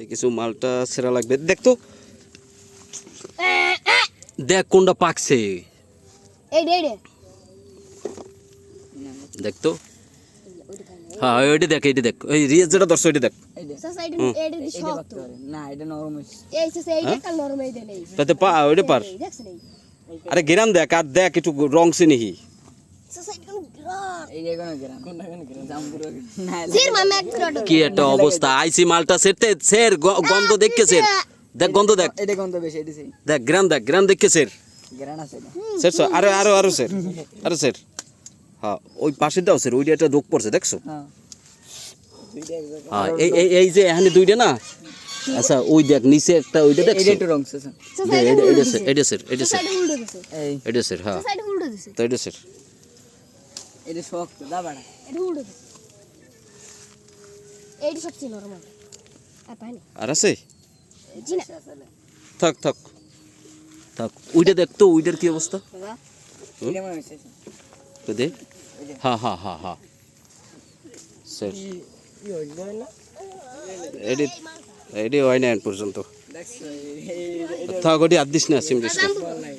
এই কিছু মালটা সেরা লাগবে। দেখ তো। দেখ কোনটা পাকছে। এই এই দেখ তো। হ্যাঁ ওইটা দেখ এইটা দেখ। ওই রিয়াজ যেটা দর্শক ওইটা দেখ। এই এই এই তাতে পা ওইটা পার। এই, আরে গেরাম দেখ আর দেখ একটু রং চিনিহি কি একটা অবস্থা? আইসি মালটা সেরতে সের গন্ধ দেখকে সের দেখ গন্ধ দেখ। এটা তো বেশি এটা সেই দেখ গ্রাম দেখ গ্রাম দেখকে সের গ্রান আছে সের সর আরও আরও আরও সের আরও সের হ্যাঁ ওই পাশে দাও স্যার ওইটা একটা রোগ পড়ছে দেখছ? হ্যাঁ। দুইটা এক জায়গায়। হ্যাঁ এই এই এই যে এখানে দুইটা না? আচ্ছা ওই দেখ নিচে একটা ওইটা এটা একটু রং চাচা দে, এটা এটা এটা স্যার এটা স্যার এটা স্যার এটা উল্টো দিছে। এই। এটা স্যার হ্যাঁ। এটা তো এটা স্যার এটা শক্ত দা বাড়া। এটা দিছে এইটা সবচেয়ে নরম হবে আর পানি। আর আছে? জি না। থাক থাক। থাক ওইটা দেখ তো ওইটার কি অবস্থা? তো দে। হ্যাঁ হ্যাঁ হ্যাঁ হ্যাঁ স্যার। ই হইল না। এডি এডি হয় না পর্যন্ত। থাক ওটি আর দিস না সিম দিস